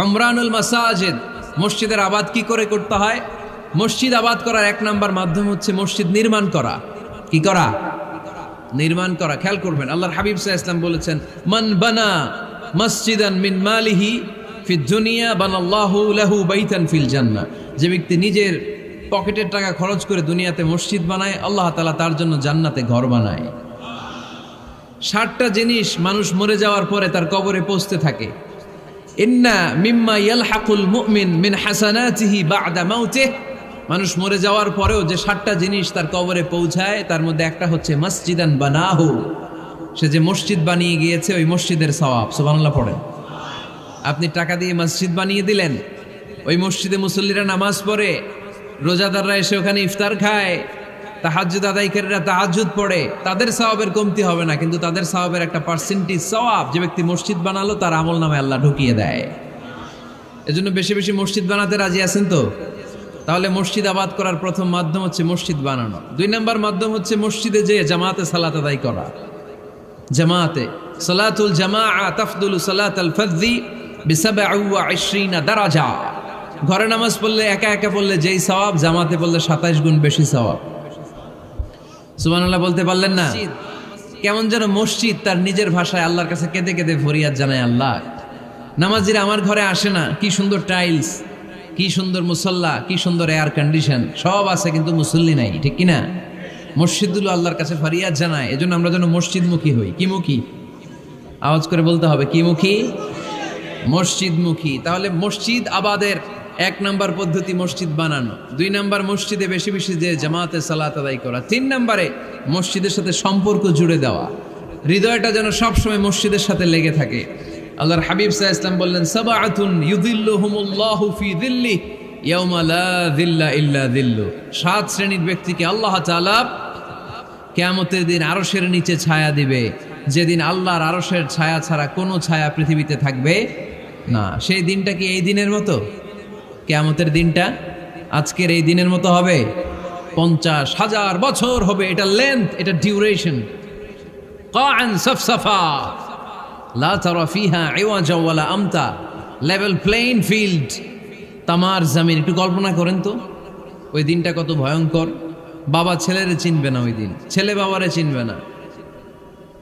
অমরানুল মাসাজেদ, মসজিদের আবাদ কি করে করতে হয়? মসজিদ আবাদ করার এক নাম্বার মাধ্যম হচ্ছে মসজিদ নির্মাণ করা। কি করা? নির্মাণ করা। খেয়াল করবেন, আল্লাহর হাবিব সাহা ইসলাম বলেছেন, মান বানা মসজিদান মিন মালিহি ফি দুনিয়া বানাল্লাহু লাহু বাইতান ফিল জান্নাহ। যে ব্যক্তি নিজের পকেটের টাকা খরচ করে দুনিয়াতে মসজিদ বানায়, আল্লাহ তালা তার জন্য জান্নাতে ঘর বানায়। ষাটটা জিনিস মানুষ মরে যাওয়ার পরে তার কবরে পৌঁছতে থাকে। ইন্না মিম্মা ইয়ালহাকুল মিন মানুষ মরে যাওয়ার পরেও যে ষাটটা জিনিস তার কবরে পৌঁছায়, তার মধ্যে একটা হচ্ছে মসজিদান বানাহু। সে যে মসজিদ বানিয়ে গিয়েছে, ওই মসজিদের সওয়াব। সুবহানাল্লাহ পড়েন। আপনি টাকা দিয়ে মসজিদ বানিয়ে দিলেন, ওই মসজিদে মুসল্লিরা নামাজ পড়ে, রোজাদাররা এসে ওখানে ইফতার খায় তাহাজ্জুদ আদায়কারীরা তাহাজ্জুদ পড়ে। তাদের সওয়াবের কমতি হবে না, কিন্তু তাদের সওয়াবের একটা পার্সেন্টেজ সওয়াব যে ব্যক্তি মসজিদ বানালো, তার আমল নামে আল্লাহ ঢুকিয়ে দেয়। এজন্য বেশি বেশি মসজিদ বানাতে রাজি আছেন তো? তাহলে মসজিদ আবাদ করার প্রথম মাধ্যম হচ্ছে মসজিদ বানানো। দুই নম্বর মাধ্যম হচ্ছে মসজিদে যে জামাতে সালাত আদায় করা। জামাতে সালাতুল জামা তাফদুল সালাত আল ফদ্দি বিসাবাইশরিনা দারাজা। ঘরে নামাজ পড়লে একা একা পড়লে যেই সওয়াব, জামাতে পড়লে সাতাইশ গুণ বেশি সওয়াব। সুবহানাল্লাহ বলতে পারলেন না? কেমন যেন মসজিদ তার নিজের ভাষায় আল্লাহর কাছে কেঁদে কেঁদে ফরিয়াদ জানায় আল্লাহ। নামাজিরা আমার ঘরে আসে না। কি সুন্দর টাইলস কি সুন্দর মুসল্লা কি সুন্দর এয়ার কন্ডিশন সব আছে কিন্তু মুসল্লি নাই ঠিক কিনা? মসজিদগুলো আল্লাহর কাছে ফরিয়াদ জানায়। এজন্য আমরা যেন মসজিদমুখী হই। কি মুখী? আওয়াজ করে বলতে হবে কি মুখী? মসজিদমুখী। তাহলে মসজিদ আবাদের এক নাম্বার পদ্ধতি মসজিদ বানানো, দুই নাম্বার মসজিদে বেশি বেশি যে জামাতে সালাত আদায় করা, তিন নাম্বারে মসজিদের সাথে সম্পর্ক জুড়ে দেওয়া। হৃদয়টা যেন সবসময় মসজিদের সাথে লেগে থাকে। আল্লাহর হাবিব সাহা ইসলাম বললেন, সাবাআতুন ইউদিল্লুহুমুল্লাহু ফি দিল্লি দিল্লা সাত শ্রেণির ব্যক্তিকে আল্লাহ তাআলা কেয়ামতের দিন আরশের নিচে ছায়া দিবে। যেদিন আল্লাহর আরশের ছায়া ছাড়া কোনো ছায়া পৃথিবীতে থাকবে না। সেই দিনটা কি এই দিনের মতো? কেয়ামতের দিনটা আজকের এই দিনের মতো হবে। পঞ্চাশ হাজার বছর হবে এটা লেন্থ এটা ডিউরেশন সফসফা। আমতা। লেভেল প্লেইন ফিল্ড তামার জামিন, একটু কল্পনা করেন তো। ওই দিনটা কত ভয়ঙ্কর। বাবা ছেলেরে চিনবে না ওই দিন। ছেলে বাবারে চিনবে না।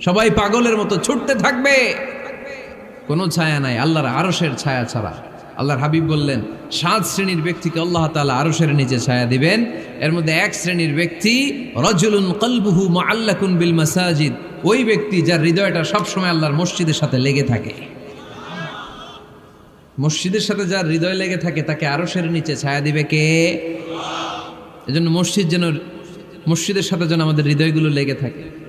সবাই পাগলের মতো ছুটতে থাকবে। কোনো ছায়া নাই, আল্লাহর আরসের ছায়া ছাড়া। আল্লাহর হাবিব বললেন, সাত শ্রেণির ব্যক্তিকে আল্লাহ তালা আরসের নিচে ছায়া দিবেন। এর মধ্যে এক শ্রেণির ব্যক্তি, রজুলুন কলবুহু মাআল্লাকুন বিল মাসাজিদ। ওই ব্যক্তি যার হৃদয়টা সবসময় আল্লাহর মসজিদের সাথে লেগে থাকে। মসজিদের সাথে যার হৃদয় লেগে থাকে, তাকে আরসের নিচে ছায়া দিবে কে? এজন্য মসজিদ যেন, মসজিদের সাথে যেন আমাদের হৃদয়গুলো লেগে থাকে।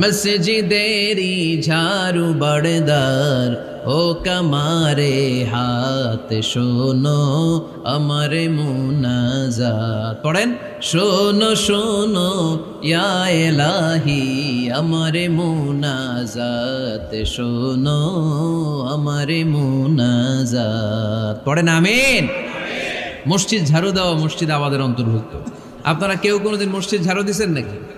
মসজিদেরি ঝাড়ু বড়দার ও কমারে হাত শোনো আমার মুনাজাত। পড়েন? শোনো শোনো, ইয়া এলাহি, আমার মুনাজাত শোনো, আমার মুনাজাত। পড়েন, আমিন। মসজিদ ঝাড়ু দেওয়া মসজিদ আমাদের অন্তর্ভুক্ত। আপনারা কেউ কোনোদিন মসজিদ ঝাড়ু দিয়েছেন নাকি?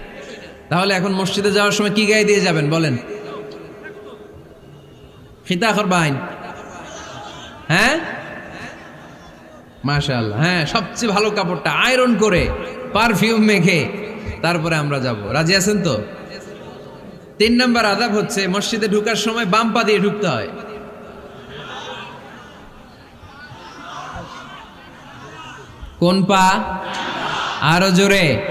তাহলে এখন মসজিদে যাওয়ার সময় কি গায়ে দিয়ে যাবেন? বলেন। খিতা করবাইন হ্যাঁ? মাশাআল্লাহ। হ্যাঁ সবচেয়ে ভালো কাপড়টা আয়রন করে, পারফিউম মেখে তারপরে আমরা যাব। রাজি আছেন তো? তিন নম্বর আদাব হচ্ছে, মসজিদে ঢুকার সময় বাম পা দিয়ে ঢুকতে হয়। কোন পা? আরও জোরে।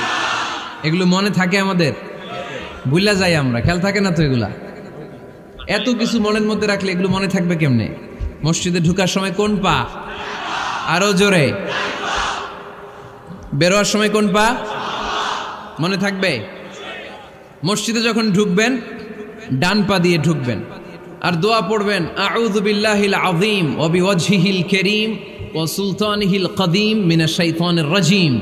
এগুলো মনে থাকে আমাদের। বুঝলা যাই আমরা, খেয়াল থাকে না তো এগুলা? এত কিছু মনের মধ্যে রাখলে এগুলো মনে থাকবে কেমনে? মসজিদে ঢুকার সময় কোন পা? আরও জোরে। বেরোয়ার সময় কোন পা? মনে থাকবে? মসজিদে যখন ঢুকবেন, ডান পা দিয়ে ঢুকবেন। আর দোয়া পড়বেন, আউযু বিল্লাহিল আযীম ওয়া বিওয়াজহিল কারীম ওয়া সুলতানিহিল কদীম মিনাশ শাইতানির রাজীম।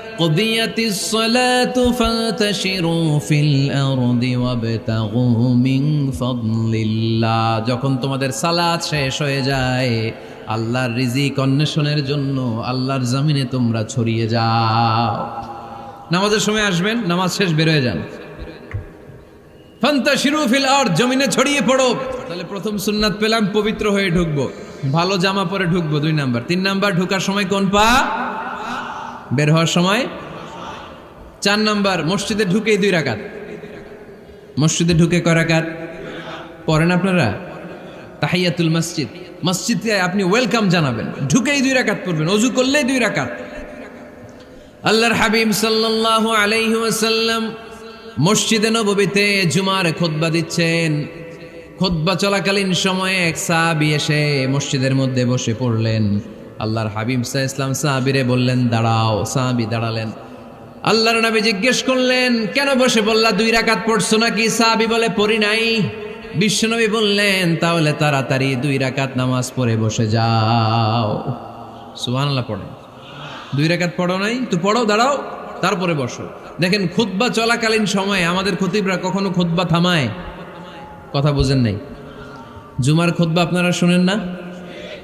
قضيت الصلاة فانتشروا في الأرض وابتغوا من فضل الله যখন তোমাদের সালাত শেষ হয়ে যায় আল্লাহর রিজিক অন্বেষণের জন্য আল্লাহর জমিনে তোমরা ছড়িয়ে যাও নামাজের সময় আসবেন নামাজ শেষ বের হয়ে যান ফান্তা শিরুফিল আর জমিনে ছড়িয়ে পড়ো তাহলে প্রথম সুন্নাত পেলাম পবিত্র হয়ে ঢুকবো ভালো জামা পরে ঢুকবো দুই নাম্বার তিন নাম্বার ঢুকার সময় কোন পা বের হওয়ার সময় চার নাম্বার, মসজিদে ঢুকেই দুই রাকাত। মসজিদে ঢুকে কয় রাকাত? পড়েন আপনারা? তাহিয়াতুল মসজিদ। মসজিদে আপনি ওয়েলকাম জানাবেন। ঢুকেই দুই রাকাত পড়বেন, অজু করলেই দুই রাকাত। আল্লাহর হাবিব সাল্লাল্লাহু আলাইহি ওয়াসাল্লাম মসজিদে নববীতে জুমার খুতবা দিচ্ছেন। খুতবা চলাকালীন সময়ে এক সাহাবী এসে মসজিদের মধ্যে বসে পড়লেন। আল্লাহর হাবিব সাহ ইসলাম সাহাবিরে বললেন, দাঁড়াও, সাহাবি দাঁড়ালেন। আল্লাহর নবী জিজ্ঞেস করলেন, কেন বসে বললা দুই রাকাত পড়ছো নাকি? সাহাবি বলে, পড়ি নাই। বিশ্বনবী বললেন, তাহলে তাড়াতাড়ি দুই রাকাত নামাজ পড়ে বসে যাও। সুবহানাল্লাহ পড়েন দুই রাকাত পড়ো নাই? তো পড়ো, দাঁড়াও, তারপরে বসো। দেখেন, খুতবা চলাকালীন সময়ে আমাদের খতিবরা কখনো খুতবা থামায়? কথা বুঝেন নাই। জুমার খুতবা আপনারা শুনেন না?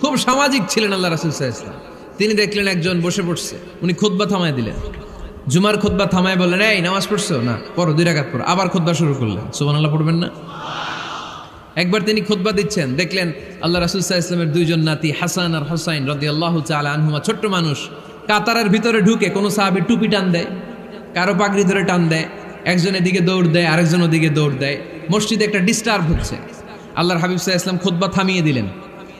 খুব সামাজিক ছিলেন আল্লাহ রাসুল ইসলাম তিনি দেখলেন একজন বসে পড়ছে, উনি খোদবা থামায় দিলেন। জুমার খোদবা থামায় বললেন, এই, নামাজ পড়ছো? না, পড়ো, দুই রাকাত পড়ো। আবার খোদবা শুরু করলেন। সুবান আল্লাহ পড়বেন না? একবার তিনি খুতবা দিচ্ছেন, দেখলেন আল্লাহ রাসুল ইসলামের দুইজন নাতি, হাসান আর হোসাইন রদি আল্লাহ আনহুমা, ছোট্ট মানুষ, কাতারের ভিতরে ঢুকে কোনো সাহাবি টুপি টান দেয়, কারও পাগড়ি ধরে টান দেয়, একজন এদিকে দৌড় দেয়, আরেকজন ওদিকে দৌড় দেয়। মসজিদে একটা ডিস্টার্ব হচ্ছে। আল্লাহর হাবিব সাহা ইসলাম থামিয়ে দিলেন।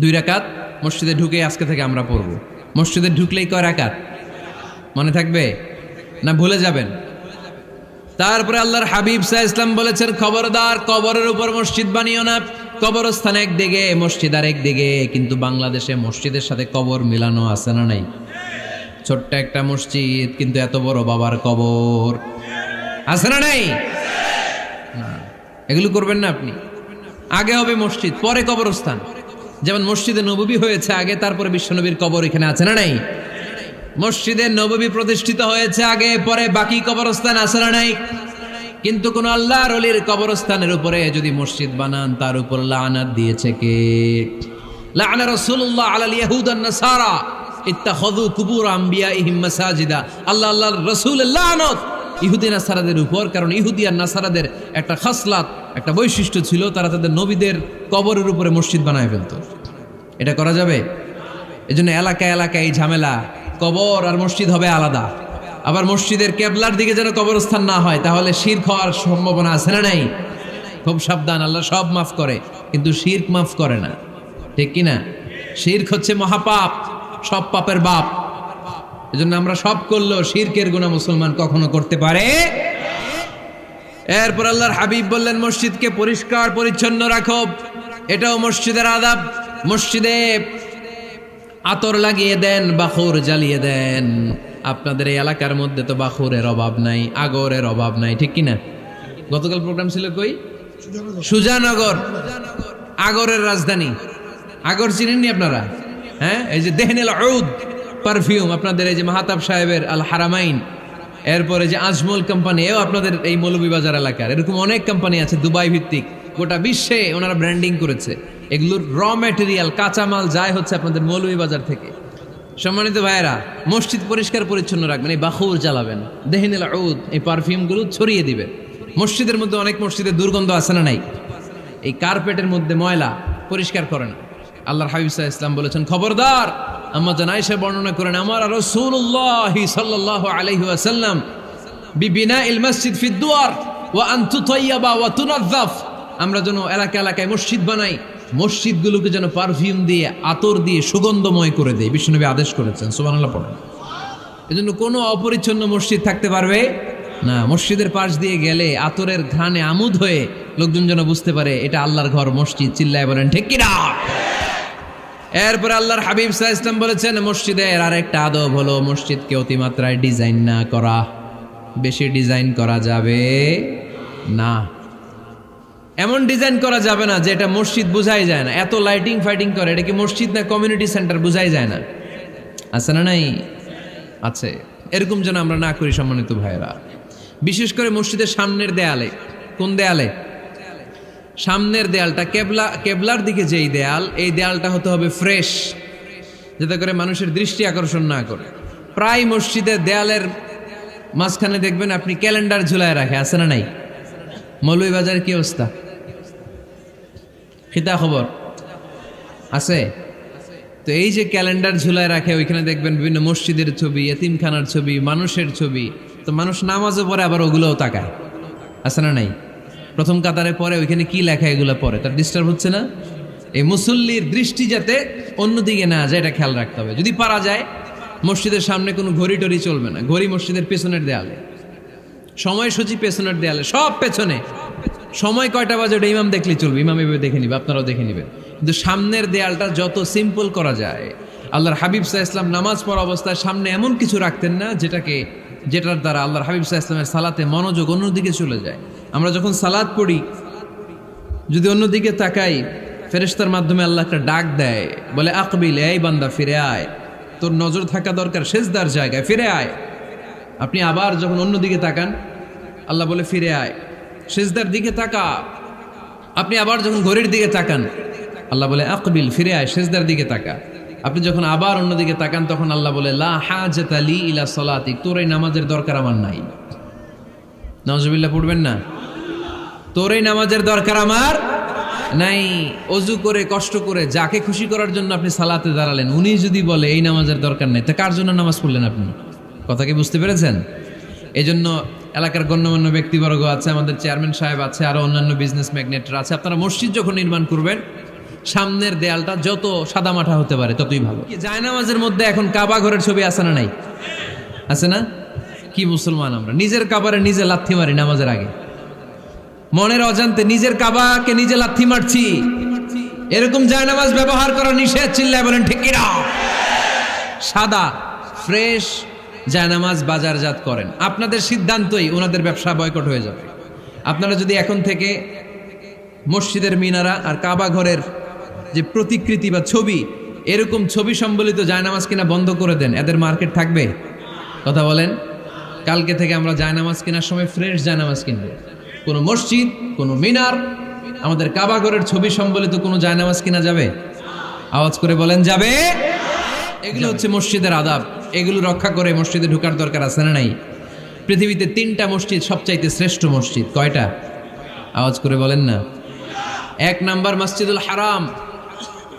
দুই রাকাত মসজিদে ঢুকে আজকে থেকে আমরা পড়ব। মসজিদে ঢুকলেই কয় রাকাত? মনে থাকবে? না ভুলে যাবেন? তারপরে আল্লাহর হাবিব সাহা ইসলাম বলেছেন, খবরদার, কবরের উপর মসজিদ বানিও না। কবরস্থান একদিকে, মসজিদ আর একদিকে কিন্তু বাংলাদেশে মসজিদের সাথে কবর মিলানো আছে না নাই? ছোট্ট একটা মসজিদ, কিন্তু এত বড় বাবার কবর। আছে না নাই? এগুলো করবেন না আপনি। আগে হবে মসজিদ, পরে কবরস্থান। যেমন মসজিদে নববী হয়েছে আগে, তারপরে বিশ্বনবীর কবর এখানে আছে না নাই? মসজিদে নববী প্রতিষ্ঠিত হয়েছে আগে, পরে বাকি কবরস্থান আছে না নাই? কিন্তু কোন আল্লাহর অলির কবরস্থানের উপরে যদি মসজিদ বানান, তার উপর লানাত দিয়েছে কে? ইয়াহুদ নাসারা। কুবুর আল্লাহ ইহুদি, নাসারাদের উপর, কারণ ইহুদি নাসারাদের একটা খাসলাত। একটা বৈশিষ্ট্য ছিল, তারা তাদের নবীদের কবরের উপরে মসজিদ বানায় ফেলতো। এটা করা যাবে? এজন্য এলাকায় এলাকায় এই ঝামেলা। কবর আর মসজিদ হবে আলাদা। আবার মসজিদের কেবলার দিকে যেন কবরস্থান না হয়, তাহলে শির হওয়ার সম্ভাবনা আছে না নাই? খুব সাবধান, আল্লাহ সব মাফ করে, কিন্তু শির্ক মাফ করে না। ঠিক কি না? শির্ক হচ্ছে মহাপাপ, সব পাপের বাপ। এজন্য আমরা সব করলেও শিরকের গুণা মুসলমান কখনো করতে পারে এরপর আল্লাহর হাবিব বললেন, মসজিদকে পরিষ্কার, পরিচ্ছন্ন রাখো। এটাও মসজিদের আদাব। মসজিদে আতর লাগিয়ে দেন, বাখুর জ্বালিয়ে দেন। আপনাদের এই এলাকার মধ্যে তো বাখুরের অভাব নাই, আগরের অভাব নাই, ঠিক কি না গতকাল প্রোগ্রাম ছিল কই? সুজানগর। আগরের রাজধানী। আগর চিনেননি আপনারা? হ্যাঁ? এই যে দেহনেল ঔদ পারফিউম, আপনাদের এই যে মাহাতাব সাহেবের আল হারামাইন। এরপরে যে আজমল কোম্পানি এও আপনাদের এই মৌলভীবাজার এলাকার। এরকম অনেক কোম্পানি আছে, দুবাই ভিত্তিক। গোটা বিশ্বে ওনারা ব্র্যান্ডিং করেছে। এগুলোর র ম্যাটেরিয়াল কাঁচামাল যায় হচ্ছে আপনাদের মৌলভীবাজার থেকে। সম্মানিত ভাইয়েরা, মসজিদ পরিষ্কার পরিচ্ছন্ন রাখবেন, এই বাখুর জ্বালাবেন। দেহিনেল ঔদ এই পারফিউমগুলো ছড়িয়ে দিবেন মসজিদের মধ্যে অনেক মসজিদে দুর্গন্ধ আছে না নাই? এই কার্পেটের মধ্যে ময়লা পরিষ্কার করেন আল্লাহর হাবিব ইসলাম বলেছেন, খবরদার আম্মা জান আয়েশা বর্ণনা করেন, আমার আর রাসূলুল্লাহ সাল্লাল্লাহু আলাইহি ওয়াসাল্লাম বিবিনা ইল মসজিদ ফি দুয়ার, ওয়া আন তুতাইয়াবা ওয়া আমরা যেন এলাকা এলাকায় মসজিদ বানাই, মসজিদগুলোকে যেন পারফিউম দিয়ে, আতর দিয়ে সুগন্ধময় করে দেয় বিষ্ণুনবী আদেশ করেছেন, সুবহানাল্লাহ পড়েন। এজন্য কোনো অপরিচ্ছন্ন মসজিদ থাকতে পারবে? না, মসজিদের পাশ দিয়ে গেলে আতরের ঘ্রাণে আমুদ হয়ে লোকজন যেন বুঝতে পারে, এটা আল্লাহর ঘর, মসজিদ, চিল্লায় বলেন, ঠিক কিনা? এরপর আল্লাহর হাবিব সাহা ইসলাম বলেছেন, মসজিদের আর একটা আদব হলো মসজিদকে অতিমাত্রায় ডিজাইন না করা। বেশি ডিজাইন করা যাবে না। এমন ডিজাইন করা যাবে না যে এটা মসজিদ বোঝাই যায় না। এত লাইটিং ফাইটিং করে, এটা কি মসজিদ না কমিউনিটি সেন্টার বোঝাই যায় না? আছে না নাই? আছে। এরকম যেন আমরা না করি সম্মানিত ভাইয়েরা। বিশেষ করে মসজিদের সামনের দেয়ালে, কোন দেয়ালে? সামনের দেয়ালটা কেবলা, কেবলার দিকে যেই দেয়াল, এই দেয়ালটা হতে হবে ফ্রেশ, যাতে করে মানুষের দৃষ্টি আকর্ষণ না করে। প্রায় মসজিদের দেয়ালের মাঝখানে দেখবেন আপনি ক্যালেন্ডার ঝুলায় রাখে, আছে না নাই? মৌলভীবাজারের কি অবস্থা? খিতা খবর? আছে? তো এই যে ক্যালেন্ডার ঝুলায় রাখে, ওইখানে দেখবেন বিভিন্ন মসজিদের ছবি, এতিমখানার ছবি, মানুষের ছবি। তো মানুষ নামাজও পরে আবার ওগুলোও তাকায়। আছে না নাই? প্রথম কাতারে পরে ওইখানে কি লেখা এগুলো পরে? তার ডিস্টার্ব হচ্ছে না? এই মুসল্লির দৃষ্টি যাতে অন্যদিকে না যায়, এটা খেয়াল রাখতে হবে। যদি পারা যায়, মসজিদের সামনে কোনো ঘড়ি টড়ি চলবে না। ঘড়ি মসজিদের পেছনের দেয়ালে। সময়সূচি পেছনের দেয়ালে, সব পেছনে। সময় কয়টা বাজে, ওটা ইমাম দেখলে চলবে। ইমাম এভাবে দেখে নিবে, আপনারাও দেখে নেবেন। কিন্তু সামনের দেয়ালটা যত সিম্পল করা যায়, আল্লাহর হাবিব সাহা ইসলাম নামাজ পড়া অবস্থায় সামনে এমন কিছু রাখতেন না, যেটাকে যেটার দ্বারা আল্লাহর হাবিব সাহা ইসলামের সালাতে মনোযোগ অন্যদিকে চলে যায়। আমরা যখন সালাদ পড়ি, যদি অন্যদিকে তাকাই, ফেরেশতার মাধ্যমে আল্লাহ একটা ডাক দেয়, বলে, আকবিল, এই বান্দা ফিরে আয়। তোর নজর থাকা দরকার শেষদার জায়গায়, ফিরে আয়। আপনি আবার যখন অন্যদিকে তাকান, আল্লাহ বলে, ফিরে আয়। শেষদার দিকে তাকা। আপনি আবার যখন ঘড়ির দিকে তাকান, আল্লাহ বলে, আকবিল, ফিরে আয় শেষদার দিকে তাকা। আপনি যখন আবার অন্যদিকে তাকান, তখন আল্লাহ বলে, লা হাজাত আলী ইলা সলাতিক। তোর এই নামাজের দরকার আমার নাই। নজবিল্লা পড়বেন না? তোর এই নামাজের দরকার আমার নাই। অজু করে, কষ্ট করে, যাকে খুশি করার জন্য আপনি সালাতে দাঁড়ালেন, উনি যদি বলে, এই নামাজের দরকার নেই, তা কার জন্য নামাজ পড়লেন আপনি? কথা কি বুঝতে পেরেছেন? এই জন্য এলাকার গণ্যমান্য ব্যক্তিবর্গ আছে, আমাদের চেয়ারম্যান সাহেব আছে, আরও অন্যান্য বিজনেস ম্যাগনেটরা আছে। আপনারা মসজিদ যখন নির্মাণ করবেন সামনের দেয়ালটা যত সাদামাঠা হতে পারে, ততই ভালো। জায়নামাজের মধ্যে এখন কাবা ঘরের ছবি আছে না নাই? আছে না? কি মুসলমান আমরা? নিজের কাবারে নিজে লাথি মারি নামাজের আগে। মনের অজান্তে নিজের কাবাকে নিজে লাথি মারছি। এরকম জায়নামাজ ব্যবহার করা নিষেধ, চিল্লায় বলেন, ঠিক কিনা? সাদা, ফ্রেশ জায়নামাজ বাজারজাত করেন। আপনাদের সিদ্ধান্তই ওনাদের ব্যবসা বয়কট হয়ে যাবে। আপনারা যদি এখন থেকে মসজিদের মিনারা আর কাবা ঘরের যে প্রতিকৃতি বা ছবি, এরকম ছবি সম্বলিত জায়নামাজ কিনা বন্ধ করে দেন, এদের মার্কেট থাকবে? কথা বলেন, কালকে থেকে আমরা জায়নামাজ কেনার সময় ফ্রেশ জায়নামাজ কিনবো। কোনো মসজিদ, কোনো মিনার, আমাদের কাবাগরের ছবি সম্বলিত কোনো জায়নামাজ কিনা যাবে? আওয়াজ করে বলেন, যাবে। এগুলো হচ্ছে মসজিদের আদাব, এগুলো রক্ষা করে মসজিদে ঢোকার দরকার আছে না নাই? পৃথিবীতে তিনটা মসজিদ সবচাইতে শ্রেষ্ঠ মসজিদ, কয়টা? আওয়াজ করে বলেন না। এক নাম্বার মসজিদুল হারাম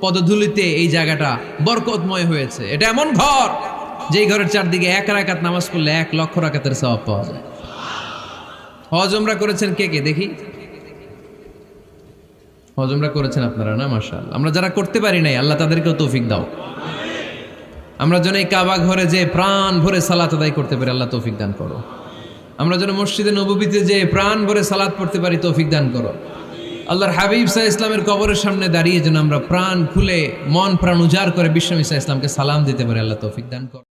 পদধূলিতে এই জায়গাটা বরকতময় হয়েছে। এটা এমন ঘর, যেই ঘরের চারদিকে এক রাকাত নামাজ পড়লে এক লক্ষ রাকাতের সওয়াব পাওয়া যায়। হজমরা করেছেন কে কে? দেখি। হজমরা করেছেন আপনারা না? মার্শাল আমরা যারা করতে পারি নাই, আল্লাহ তাদেরকেও তৌফিক দাও। আমরা যেন এই কাবা ঘরে যে প্রাণ ভরে সালাত আদায় করতে পারি, আল্লাহ তৌফিক দান করো। আমরা যেন মসজিদে নবীতে যে প্রাণ ভরে সালাত পড়তে পারি, তৌফিক দান করো। আল্লাহর হাবিব সাহা ইসলামের কবরের সামনে দাঁড়িয়ে যেন আমরা প্রাণ খুলে, মন প্রাণ উজাড় করে বিশ্বমিসা ইসলামকে সালাম দিতে পারি, আল্লাহ তৌফিক দান করো